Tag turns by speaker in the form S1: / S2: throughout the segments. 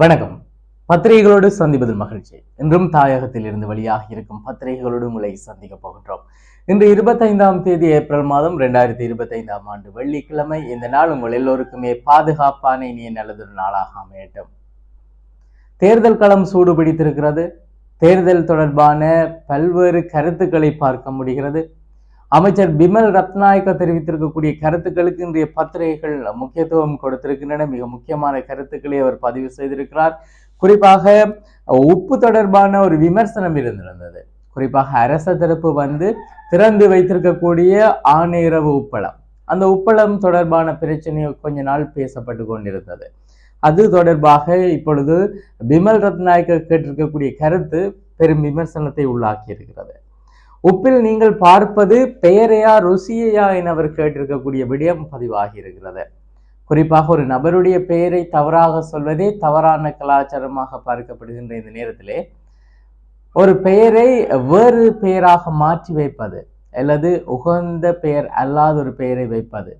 S1: வணக்கம். பத்திரிகைகளோடு சந்திப்பதில் மகிழ்ச்சி. இன்றும் தாயகத்தில் இருந்து வழியாக இருக்கும் பத்திரிகைகளோடு உங்களை சந்திக்க போகின்றோம். இன்று இருபத்தைந்தாம் தேதி ஏப்ரல் மாதம் ரெண்டாயிரத்தி இருபத்தைந்தாம் ஆண்டு வெள்ளிக்கிழமை. இந்த நாள் உங்கள் எல்லோருக்குமே பாதுகாப்பான இனிய நல்லதொரு நாளாக அமையட்டும். தேர்தல் களம் சூடு பிடித்திருக்கிறது தேர்தல் தொடர்பான பல்வேறு கருத்துக்களை பார்க்க முடிகிறது. அமைச்சர் பிமல் ரத்நாயக்க தெரிவித்திருக்கக்கூடிய கருத்துக்களுக்கு இன்றைய பத்திரிகைகள் முக்கியத்துவம் கொடுத்திருக்கின்றன. மிக முக்கியமான கருத்துக்களை அவர் பதிவு செய்திருக்கிறார். குறிப்பாக உப்பு தொடர்பான ஒரு விமர்சனம் இருந்திருந்தது. குறிப்பாக அரச தரப்பு வந்து திறந்து வைத்திருக்கக்கூடிய ஆணையரவு உப்பளம். அந்த உப்பளம் தொடர்பான பிரச்சனை கொஞ்ச நாள் பேசப்பட்டு கொண்டிருந்தது. அது தொடர்பாக இப்பொழுது பிமல் ரத்நாயக்க கேட்டிருக்கக்கூடிய கருத்து பெரும் விமர்சனத்தை உள்ளாக்கி இருக்கிறது உப்பில் நீங்கள் பார்ப்பது பெயரையா ருசியையா என அவர் கேட்டிருக்கக்கூடிய விடயம் பதிவாகி இருக்கிறது குறிப்பாக ஒரு நபருடைய பெயரை தவறாக சொல்வதே தவறான கலாச்சாரமாக பார்க்கப்படுகின்ற இந்த நேரத்திலே ஒரு பெயரை வேறு பெயராக மாற்றி வைப்பது அல்லது உகந்த பெயர் அல்லாத ஒரு பெயரை வைப்பது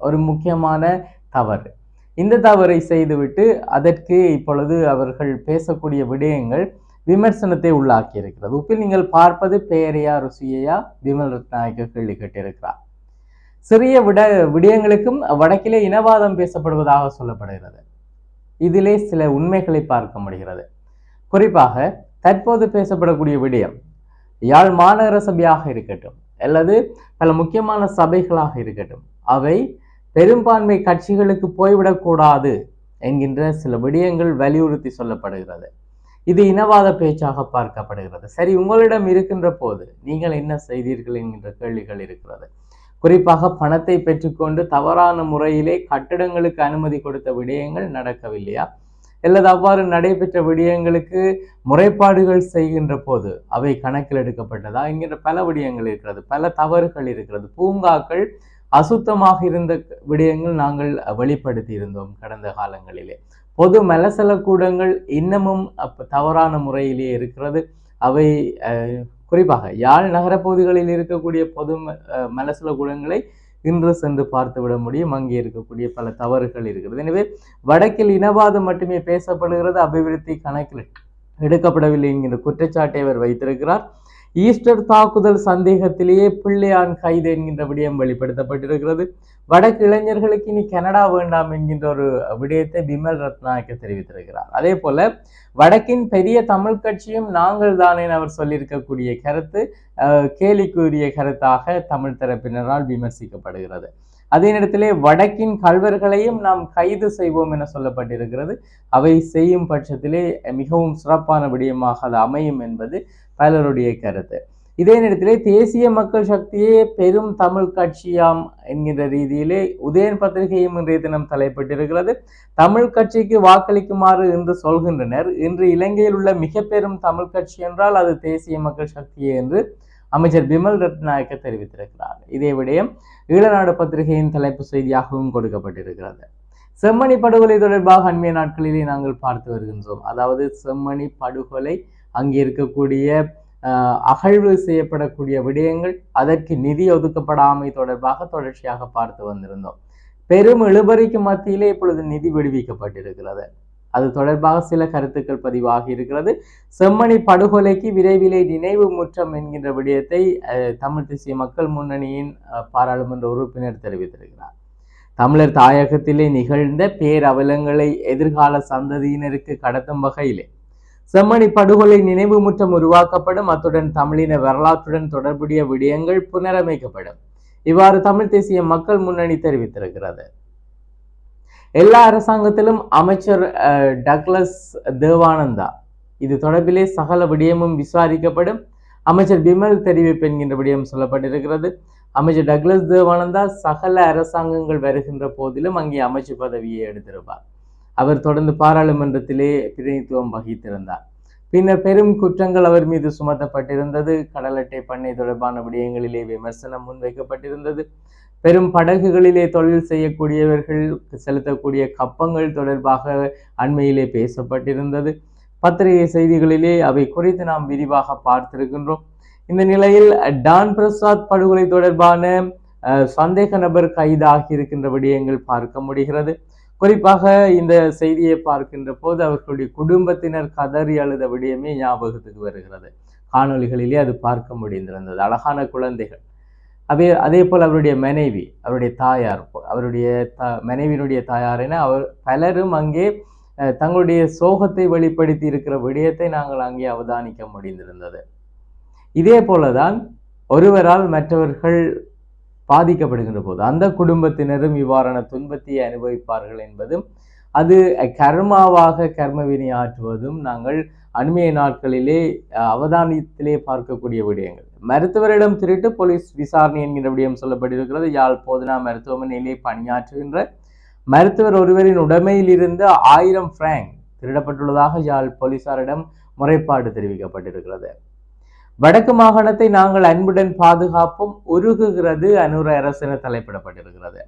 S1: ஒரு முக்கியமான தவறு. இந்த தவறை செய்துவிட்டு அதற்கு இப்பொழுது அவர்கள் பேசக்கூடிய விடயங்கள் விமர்சனத்தை உள்ளாக்கி இருக்கிறது உப்பில் நீங்கள் பார்ப்பது பெயரையா ருசியையா? விமல் ரத்நாயக கேள்வி கேட்டிருக்கிறார். சிறிய விட விடயங்களுக்கும் வடக்கிலே இனவாதம் பேசப்படுவதாக சொல்லப்படுகிறது. இதிலே சில உண்மைகளை பார்க்க முடிகிறது. குறிப்பாக தற்போது பேசப்படக்கூடிய விடயம் யாழ் மாநகர சபையாக இருக்கட்டும் அல்லது பல முக்கியமான சபைகளாக இருக்கட்டும் அவை பெரும்பான்மை கட்சிகளுக்கு போய்விடக்கூடாது என்கின்ற சில விடயங்கள் வலியுறுத்தி சொல்லப்படுகிறது. இது இனவாத பேச்சாக பார்க்கப்படுகிறது. சரி உங்களிடம் இருக்கின்ற போது நீங்கள் என்ன செய்தீர்கள் என்கின்ற கேள்விகள் இருக்கிறது. குறிப்பாக பணத்தை பெற்றுக்கொண்டு தவறான முறையிலே கட்டிடங்களுக்கு அனுமதி கொடுத்த விடயங்கள் நடக்கவில்லையா? அல்லது அவ்வாறு நடைபெற்ற விடயங்களுக்கு முறைப்பாடுகள் செய்கின்ற போது அவை கணக்கில் எடுக்கப்பட்டதா? என்கின்ற பல விடயங்கள் இருக்கிறது பல தவறுகள் இருக்கிறது. பூங்காக்கள் அசுத்தமாக இருந்த விடயங்கள் நாங்கள் வெளிப்படுத்தி இருந்தோம் கடந்த காலங்களிலே. பொது மலசல கூடங்கள் இன்னமும் அப்ப தவறான முறையிலே இருக்கிறது. அவை குறிப்பாக யாழ் நகரப்பகுதிகளில் இருக்கக்கூடிய பொது மலசல கூடங்களை இன்று சென்று பார்த்து விட முடியும். அங்கே இருக்கக்கூடிய பல தவறுகள் இருக்கிறது. எனவே வடக்கில் இனவாதம் மட்டுமே பேசப்படுகிறது. அபிவிருத்தி கணக்கில் எடுக்கப்படவில்லை என்கிற குற்றச்சாட்டை அவர் வைத்திருக்கிறார். ஈஸ்டர் தாக்குதல் சந்தேகத்திலேயே பிள்ளையான் கைது என்கின்ற விடயம் வெளிப்படுத்தப்பட்டிருக்கிறது. வடக்கு இளைஞர்களுக்கு இனி கனடா வேண்டாம் என்கின்ற ஒரு விடயத்தை பிமல் ரத்னாயக்க தெரிவித்திருக்கிறார். அதே போல வடக்கின் பெரிய தமிழ் கட்சியும் நாங்கள் தானே அவர் சொல்லியிருக்கக்கூடிய கருத்து கேலிக்குரிய கருத்தாக தமிழ் தரப்பினரால் விமர்சிக்கப்படுகிறது. அதே நேரத்திலே வடக்கின் கல்வர்களையும் நாம் கைது செய்வோம் என சொல்லப்பட்டிருக்கிறது. அவை செய்யும் பட்சத்திலே மிகவும் சிறப்பான விடயமாக அது அமையும் என்பது பலருடைய கருத்து. இதே நேரத்திலே தேசிய மக்கள் சக்தியே பெரும் தமிழ் கட்சியாம் என்கின்ற ரீதியிலே உதயன் பத்திரிகையும் இன்றைய தினம் தலைப்பட்டிருக்கிறது. தமிழ் கட்சிக்கு வாக்களிக்குமாறு என்று சொல்கின்றனர். இன்று இலங்கையில் உள்ள மிக பெரும் தமிழ் கட்சி என்றால் அது தேசிய மக்கள் சக்தியே என்று அமைச்சர் பிமல் ரத்நாயக்க தெரிவித்திருக்கிறார். இதே விடயம் ஈழநாடு பத்திரிகையின் தலைப்பு செய்தியாகவும் கொடுக்கப்பட்டிருக்கிறது. செம்மணி படுகொலை தொடர்பாக அண்மைய நாட்களிலே நாங்கள் பார்த்து வருகின்றோம். அதாவது செம்மணி படுகொலை அங்கே இருக்கக்கூடிய அகழ்வு செய்யப்படக்கூடிய விடயங்கள் அதற்கு நிதி ஒதுக்கப்படாமை தொடர்பாக தொடர்ச்சியாக பார்த்து வந்திருந்தோம். பெரும் இழுபறிக்கு மத்தியிலே இப்பொழுது நிதி விடுவிக்கப்பட்டிருக்கிறது. அது தொடர்பாக சில கருத்துக்கள் பதிவாகி இருக்கிறது. செம்மணி படுகொலைக்கு விரைவிலே நினைவு முற்றம் என்கின்ற விடயத்தை தமிழ் தேசிய மக்கள் முன்னணியின் பாராளுமன்ற உறுப்பினர் தெரிவித்திருக்கிறார். தமிழர் தாயகத்திலே நிகழ்ந்த பேரவலங்களை எதிர்கால சந்ததியினருக்கு கடத்தும் வகையிலே செம்மணி படுகொலை நினைவு முற்றம் உருவாக்கப்படும். அத்துடன் தமிழின வரலாற்றுடன் தொடர்புடைய விடயங்கள் புனரமைக்கப்படும். இவ்வாறு தமிழ் தேசிய மக்கள் முன்னணி தெரிவித்திருக்கிறது. எல்லா அரசாங்கத்திலும் அமைச்சர் டக்ளஸ் தேவானந்தா. இது தொடர்பிலே சகல விடயமும் விசாரிக்கப்படும். அமைச்சர் பிமல் தெரிவிப்பு என்கின்ற விடயம் சொல்லப்பட்டிருக்கிறது. அமைச்சர் டக்ளஸ் தேவானந்தா சகல அரசாங்கங்கள் வருகின்ற போதிலும் அங்கே அமைச்சு பதவியை எடுத்திருப்பார். அவர் தொடர்ந்து பாராளுமன்றத்திலே பிரதிநிதித்துவம் வகித்திருந்தார். பின்னர் பெரும் குற்றங்கள் அவர் மீது சுமத்தப்பட்டிருந்தது. கடல் அட்டை பண்ணை தொடர்பான விடயங்களிலே விமர்சனம் முன்வைக்கப்பட்டிருந்தது. பெரும் படகுகளிலே தொழில் செய்யக்கூடியவர்கள் செலுத்தக்கூடிய கப்பங்கள் தொடர்பாக அண்மையிலே பேசப்பட்டிருந்தது. பத்திரிகை செய்திகளிலே அவை குறித்து நாம் விரிவாக பார்த்திருக்கின்றோம். இந்த நிலையில் டான் பிரசாத் படுகொலை தொடர்பான சந்தேக நபர் கைதாகி இருக்கின்ற விடயங்கள் பார்க்க முடிகிறது. குறிப்பாக இந்த செய்தியை பார்க்கின்ற போது அவர்களுடைய குடும்பத்தினர் கதறி அழுத விடயமே ஞாபகத்துக்கு வருகிறது. காணொலிகளிலே அது பார்க்க முடிந்திருந்தது. அழகான குழந்தைகள். அதே அதே போல் அவருடைய மனைவி அவருடைய தாயார் அவருடைய த மனைவியினுடைய தாயார் என அவர் பலரும் அங்கே தங்களுடைய சோகத்தை வெளிப்படுத்தி இருக்கிற விடயத்தை நாங்கள் அங்கே அவதானிக்க முடிந்திருந்தது. இதே போலதான் ஒருவரால் மற்றவர்கள் பாதிக்கப்படுகின்ற போது அந்த குடும்பத்தினரும் இவ்வாறான துன்பத்தை அனுபவிப்பார்கள் என்பதும் அது கர்மாவாக கர்மவினை ஆற்றுவதும் நாங்கள் அண்மைய நாட்களிலே அவதானத்திலே பார்க்கக்கூடிய விடயங்கள். மருத்துவரிடம் திருட்டு போலீஸ் விசாரணை என்கிற விடயம் சொல்லப்பட்டிருக்கிறது. யாழ் போதனா மருத்துவமனையிலே பணியாற்றுகின்ற மருத்துவர் ஒருவரின் உடைமையில் ஆயிரம் பிராங்க் திருடப்பட்டுள்ளதாக யாழ் போலீசாரிடம் முறைப்பாடு தெரிவிக்கப்பட்டிருக்கிறது. வடக்கு மாகாணத்தை நாங்கள் அன்புடன் பாதுகாப்பும் உருகுகிறது. அனுர அரசென தலைப்பிடப்பட்டிருக்கிறது.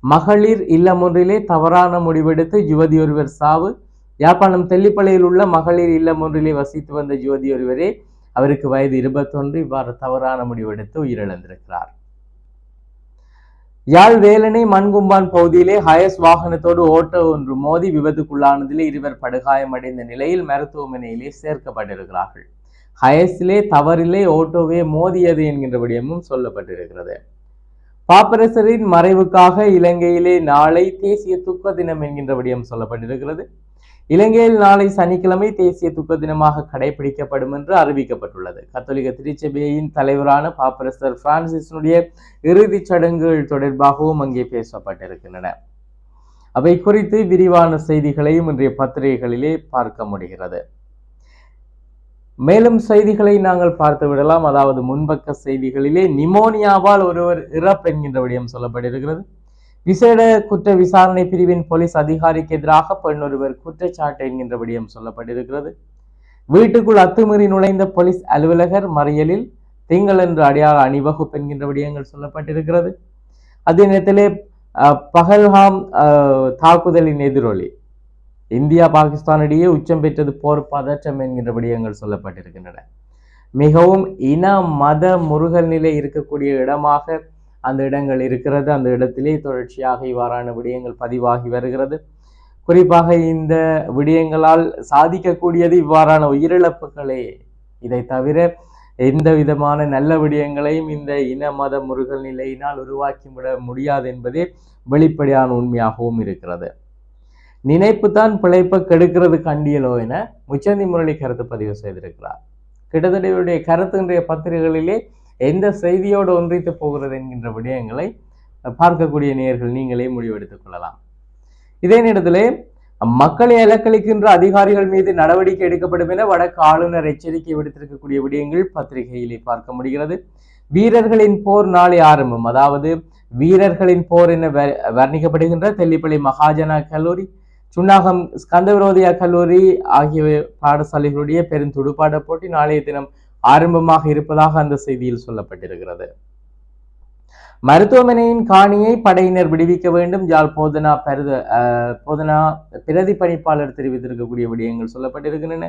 S1: மகளிர் இல்லம் ஒன்றிலே தவறான முடிவெடுத்து யுவதி ஒருவர் சாவு. யாழ்ப்பாணம் தெல்லிப்பளையில் உள்ள மகளிர் இல்லம் ஒன்றிலே வசித்து வந்த யுவதி ஒருவரே அவருக்கு வயது இருபத்தொன்று. இவ்வாறு தவறான முடிவெடுத்து உயிரிழந்திருக்கிறார். யாழ் வேலனை மண்கும்பான் பகுதியிலே ஹயஸ் வாகனத்தோடு ஓட்டோ ஒன்று மோதி விபத்துக்குள்ளானதிலே இருவர் படுகாயமடைந்த நிலையில் மருத்துவமனையிலே சேர்க்கப்பட்டிருக்கிறார்கள். ஹயஸிலே தவறிலே ஓட்டோவே மோதியது என்கின்ற விடயமும் சொல்லப்பட்டிருக்கிறது. பாப்பரசரின் மறைவுக்காக இலங்கையிலே நாளை தேசிய துக்க தினம் என்கின்ற விடயம் சொல்லப்பட்டிருக்கிறது. இலங்கையில் நாளை சனிக்கிழமை தேசிய துக்க தினமாக கடைபிடிக்கப்படும் என்று அறிவிக்கப்பட்டுள்ளது. கத்தோலிக்க திருச்சபையின் தலைவரான பாப்பரசர் பிரான்சிஸினுடைய இறுதிச் சடங்குகள் தொடர்பாகவும் அங்கே பேசப்பட்டிருக்கின்றன. அவை குறித்து விரிவான செய்திகளையும் இன்றைய பத்திரிகைகளிலே பார்க்க முடிகிறது. மேலும் செய்திகளை நாங்கள் பார்த்து விடலாம். அதாவது முன்பக்க செய்திகளிலே நிமோனியாவால் ஒருவர் இறப்பு என்கின்ற விடயம் சொல்லப்பட்டிருக்கிறது. விசேட குற்ற விசாரணை பிரிவின் போலீஸ் அதிகாரிக்கு எதிராக பெண் ஒருவர் குற்றச்சாட்டு என்கின்ற விடயம் சொல்லப்பட்டிருக்கிறது. வீட்டுக்குள் அத்துமீறி நுழைந்த போலீஸ் அலுவலகர் மறியலில் திங்களன்று அடையாள அணிவகுப்பு என்கின்ற விடயங்கள் சொல்லப்பட்டிருக்கிறது. அதே நேரத்திலே பகல்ஹாம் தாக்குதலின் எதிரொலி. இந்தியா பாகிஸ்தானிடையே உச்சம் பெற்றது போர் பதற்றம் என்கின்ற விடயங்கள் சொல்லப்பட்டிருக்கின்றன. மிகவும் இன மத முருகல் நிலை இருக்கக்கூடிய இடமாக அந்த இடங்கள் இருக்கிறது. அந்த இடத்திலே தொடர்ச்சியாக இவ்வாறான விடயங்கள் பதிவாகி வருகிறது. குறிப்பாக இந்த விடயங்களால் சாதிக்கக்கூடியது இவ்வாறான உயிரிழப்புகளே. இதை தவிர எந்த விதமான நல்ல விடயங்களையும் இந்த இன மத முருகல் நிலையினால் உருவாக்கி விட முடியாது என்பதே வெளிப்படையான உண்மையாகவும் இருக்கிறது. நினைப்பு தான் பிழைப்பை கெடுக்கிறது கண்டியலோ என முச்சந்தி முரளி கருத்து பதிவு செய்திருக்கிறார். கிட்டத்தட்ட இவருடைய கருத்து இன்றைய பத்திரிகைகளிலே எந்த செய்தியோடு ஒன்றித்து போகிறது என்கின்ற விடயங்களை பார்க்கக்கூடிய நேயர்கள் நீங்களே முடிவெடுத்துக் கொள்ளலாம். இதே நேரத்திலே மக்களை இலக்களிக்கின்ற அதிகாரிகள் மீது நடவடிக்கை எடுக்கப்படும் என வடக்கு ஆளுநர் எச்சரிக்கை விடுத்திருக்கக்கூடிய விடயங்கள் பத்திரிகையிலே பார்க்க முடிகிறது. வீரர்களின் போர் நாளை ஆரம்பம். அதாவது வீரர்களின் போர் என வ- வர்ணிக்கப்படுகின்ற தெல்லிப்பள்ளி மகாஜனா கல்லூரி சுன்னாகம் ஸ்கந்தவிரோதியா கல்லூரி ஆகிய பாடசாலைகளுடைய பெருந்துடுப்பாட போட்டி நாளைய தினம் ஆரம்பமாக இருப்பதாக அந்த செய்தியில் சொல்லப்பட்டிருக்கிறது. மருத்துவமனையின் காணியை படையினர் விடுவிக்க வேண்டும். யாழ் போதனா பருத போதனா பிரதி பணிப்பாளர் தெரிவித்திருக்கக்கூடிய விடயங்கள் சொல்லப்பட்டிருக்கின்றன.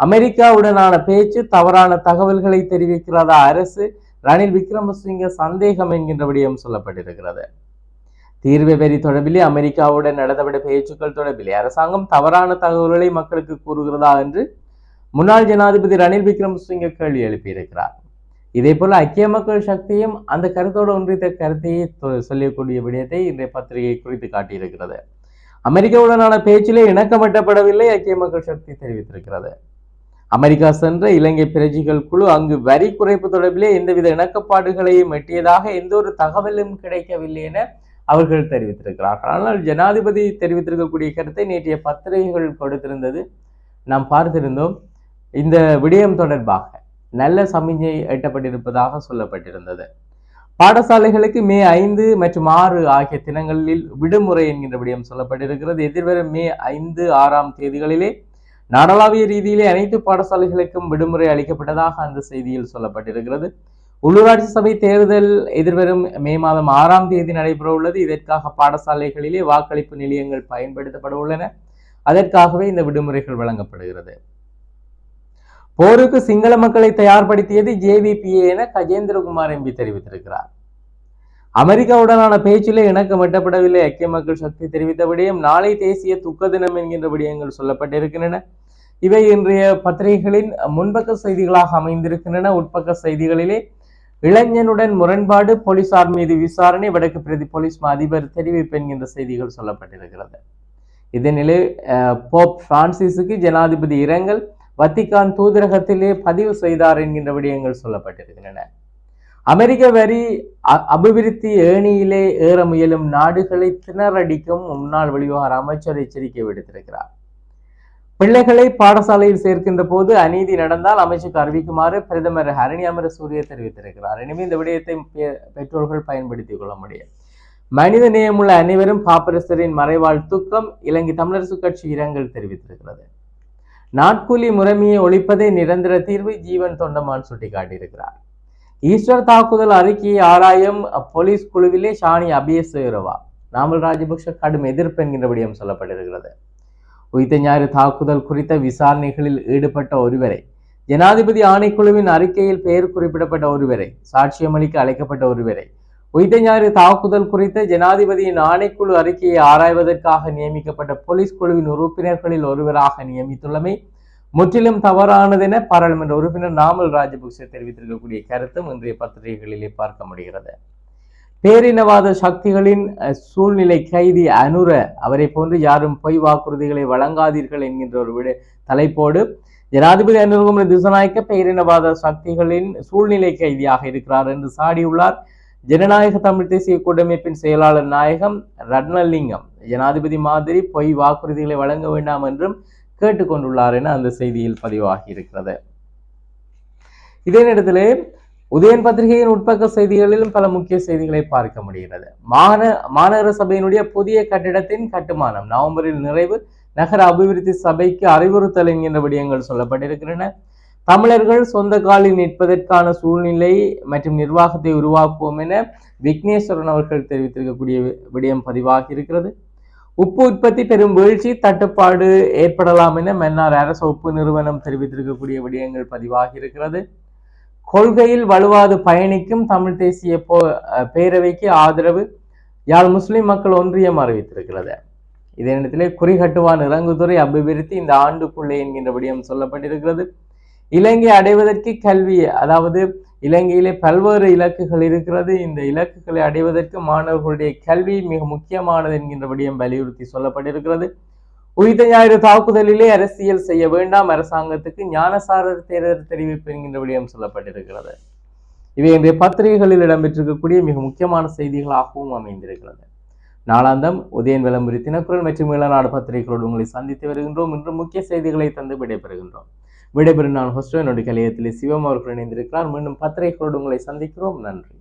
S1: அமெரிக்காவுடனான பேச்சு தவறான தகவல்களை தெரிவிக்கிறதா அரசு ரணில் விக்ரமசிங்க சந்தேகம் என்கின்ற விடயம் சொல்லப்பட்டிருக்கிறது. தீர்வு பெறி தொடர்பிலே அமெரிக்காவுடன் நடத்தப்பட்ட பேச்சுக்கள் தொடர்பிலே அரசாங்கம் தவறான தகவல்களை மக்களுக்கு கூறுகிறதா என்று முன்னாள் ஜனாதிபதி ரணில் விக்ரமசிங்க கேள்வி எழுப்பியிருக்கிறார். இதே போல ஐக்கிய மக்கள் சக்தியும் அந்த கருத்தோடு ஒன்றித்த கருத்தையே சொல்லக்கூடிய விடயத்தை இன்றைய பத்திரிகை குறித்து காட்டியிருக்கிறது. அமெரிக்காவுடனான பேச்சிலே இணக்கமட்டப்படவில்லை ஐக்கிய மக்கள் சக்தி தெரிவித்திருக்கிறது. அமெரிக்கா சென்ற இலங்கை பிரஜைகள் குழு அங்கு வரி குறைப்பு தொடர்பிலே எந்தவித இணக்கப்பாடுகளையும் எட்டியதாக எந்த ஒரு தகவலும் கிடைக்கவில்லை என அவர்கள் தெரிவித்திருக்கிறார்கள். ஆனால் ஜனாதிபதி தெரிவித்திருக்கக்கூடிய கருத்தை நேற்றைய பத்திரிகைகள் கொடுத்திருந்தது நாம் பார்த்திருந்தோம். இந்த விடயம் தொடர்பாக நல்ல சமிஞ்சை எட்டப்பட்டிருப்பதாக சொல்லப்பட்டிருந்தது. பாடசாலைகளுக்கு மே ஐந்து மற்றும் ஆறு ஆகிய தினங்களில் விடுமுறை என்கின்ற விடயம் சொல்லப்பட்டிருக்கிறது. எதிர்வரும் மே ஐந்து ஆறாம் தேதிகளிலே நாடளாவிய ரீதியிலே அனைத்து பாடசாலைகளுக்கும் விடுமுறை அளிக்கப்பட்டதாக அந்த செய்தியில் சொல்லப்பட்டிருக்கிறது. உள்ளூராட்சி சபை தேர்தல் எதிர்வரும் மே மாதம் ஆறாம் தேதி நடைபெற உள்ளது. இதற்காக பாடசாலைகளிலே வாக்களிப்பு நிலையங்கள் பயன்படுத்தப்பட உள்ளன. அதற்காகவே இந்த விடுமுறைகள் வழங்கப்படுகிறது. போருக்கு சிங்கள மக்களை தயார்படுத்தியது ஜேவிபிஏ என கஜேந்திரகுமார் எம்பி தெரிவித்திருக்கிறார். அமெரிக்காவுடனான பேச்சிலே இணக்கம் எட்டப்படவில்லை ஐக்கிய மக்கள் சக்தி தெரிவித்த விடயம் நாளை தேசிய துக்க தினம் என்கின்ற விடயங்கள் சொல்லப்பட்டிருக்கின்றன. இவை இன்றைய பத்திரிகைகளின் முன்பக்க செய்திகளாக அமைந்திருக்கின்றன. உட்பக்க செய்திகளிலே இளைஞனுடன் முரண்பாடு போலீசார் மீது விசாரணை வடக்கு பிரதி போலீஸ் அதிபர் தெரிவிப்பு என்கின்ற செய்திகள் சொல்லப்பட்டிருக்கிறது. இதனிலே போப் பிரான்சிஸுக்கு ஜனாதிபதி இரங்கல் வத்திக்கான் தூதரகத்திலே பதிவு செய்தார் என்கின்ற விடயங்கள் சொல்லப்பட்டிருக்கின்றன. அமெரிக்க வரி அ- அபிவிருத்தி ஏணியிலே ஏற முயலும் நாடுகளை திணறடிக்கும் முன்னாள் வெளிவிவகார அமைச்சர் எச்சரிக்கை விடுத்திருக்கிறார். பிள்ளைகளை பாடசாலையில் சேர்க்கின்ற போது அநீதி நடந்தால் அமைச்சுக்கு அறிவிக்குமாறு பிரதமர் ஹரணி அமரசூரிய தெரிவித்திருக்கிறார். எனவே இந்த விடயத்தை பெற்றோர்கள் பயன்படுத்திக் கொள்ள முடியும். மனித நேயமுள்ள அனைவரும் பாப்பரசரின் மறைவாழ் துக்கம் இலங்கை தமிழரசு கட்சி இரங்கல் தெரிவித்திருக்கிறது. நாட்கூலி முறைமையை ஒழிப்பதே நிரந்தர தீர்வு ஜீவன் தொண்டமான் சுட்டிக்காட்டியிருக்கிறார். ஈஸ்டர் தாக்குதல் அறிக்கையை ஆராயும் போலீஸ் குழுவிலே ஷானி அபியசேரவா நாமல் ராஜபக்ஷ கடும் எதிர்ப்பு என்கின்ற விடயம் சொல்லப்பட்டிருக்கிறது. உயிர்த்த ஞாயிறு தாக்குதல் குறித்த விசாரணைகளில் ஈடுபட்ட ஒருவரை ஜனாதிபதி ஆணைக்குழுவின் அறிக்கையில் பெயர் குறிப்பிடப்பட்ட ஒருவரை சாட்சியமளிக்க அழைக்கப்பட்ட ஒருவரை உய்தஞாறு ஞாயிறு தாக்குதல் குறித்த ஜனாதிபதியின் ஆணைக்குழு அறிக்கையை ஆராய்வதற்காக நியமிக்கப்பட்ட போலீஸ் குழுவின் உறுப்பினர்களில் ஒருவராக நியமித்துள்ளமை முற்றிலும் தவறானதென பாராளுமன்ற உறுப்பினர் நாமல் ராஜபக்சே தெரிவித்திருக்கக்கூடிய கருத்தும் இன்றைய பத்திரிகைகளிலே பார்க்க முடிகிறது. பேரினவாத சக்திகளின் சூழ்நிலை கைதி அனுர அவரை போன்று யாரும் பொய் வாக்குறுதிகளை வழங்காதீர்கள் என்கின்ற ஒரு விட தலைப்போடு ஜனாதிபதி அனுர்குமர திசநாயக்க பேரினவாத சக்திகளின் சூழ்நிலை கைதியாக இருக்கிறார் என்று சாடியுள்ளார். ஜனநாயக தமிழ் தேசிய கூட்டமைப்பின் செயலாளர் நாயகம் ரட்னலிங்கம் ஜனாதிபதி மாதிரி பொய் வாக்குறுதிகளை வழங்க வேண்டாம் என்றும் கேட்டுக்கொண்டுள்ளார் என அந்த செய்தியில் பதிவாகி இருக்கிறது இதே நேரத்திலே உதயன் பத்திரிகையின் உட்பக்க செய்திகளிலும் பல முக்கிய செய்திகளை பார்க்க முடிகிறது. மாந மாநகர சபையினுடைய புதிய கட்டிடத்தின் கட்டுமானம் நவம்பரில் நிறைவு. நகர அபிவிருத்தி சபைக்கு அறிவுறுத்தல் என்கின்ற விடயங்கள் சொல்லப்பட்டிருக்கின்றன. தமிழர்கள் சொந்த காலில் நிற்பதற்கான சூழ்நிலை மற்றும் நிர்வாகத்தை உருவாக்குவோம் என விக்னேஸ்வரன் அவர்கள் தெரிவித்திருக்கக்கூடிய விடயம் பதிவாகி இருக்கிறது. உப்பு உற்பத்தி பெரும் வீழ்ச்சி தட்டுப்பாடு ஏற்படலாம் என மன்னார் அரசு உப்பு நிறுவனம் தெரிவித்திருக்கக்கூடிய விடயங்கள் பதிவாகி இருக்கிறது. கொள்கையில் வலுவாது பயணிக்கும் தமிழ் தேசிய போ பேரவைக்கு ஆதரவு யாழ் முஸ்லிம் மக்கள் ஒன்றியம் அறிவித்திருக்கிறது. இதே நேரத்திலே குறிகட்டுவான் இறங்குதுறை அபிவிருத்தி இந்த ஆண்டுக்குள்ளே என்கின்ற விடயம் சொல்லப்பட்டிருக்கிறது. இலங்கை அடைவதற்கு கல்வி அதாவது இலங்கையிலே பல்வேறு இலக்குகள் இருக்கிறது. இந்த இலக்குகளை அடைவதற்கு மாணவர்களுடைய கல்வி மிக முக்கியமானது என்கின்ற விடயம் வலியுறுத்தி சொல்லப்பட்டிருக்கிறது. உயிர்த்த ஞாயிறு தாக்குதலிலே அரசியல் செய்ய வேண்டாம். அரசாங்கத்துக்கு ஞானசாரர் தேர்தல் தெரிவிப்பு என்கின்ற விடயம் சொல்லப்பட்டிருக்கிறது. இவை இன்றைய பத்திரிகைகளில் இடம்பெற்றிருக்கக்கூடிய மிக முக்கியமான செய்திகளாகவும் அமைந்திருக்கிறது. நாளாந்தம் உதயன் விளம்பரி தினக்குரல் மற்றும் இளநாடு பத்திரிகைகளோடு உங்களை சந்தித்து வருகின்றோம். இன்று முக்கிய செய்திகளை தந்து விடைபெறுகின்றோம். விடைபெறும் நான் ஹொஸ்டோ என்னுடைய கலையத்திலே சிவம் அவர்கள் இணைந்திருக்கிறார். மீண்டும் பத்திரிகைகளோடு உங்களை சந்திக்கிறோம். நன்றி.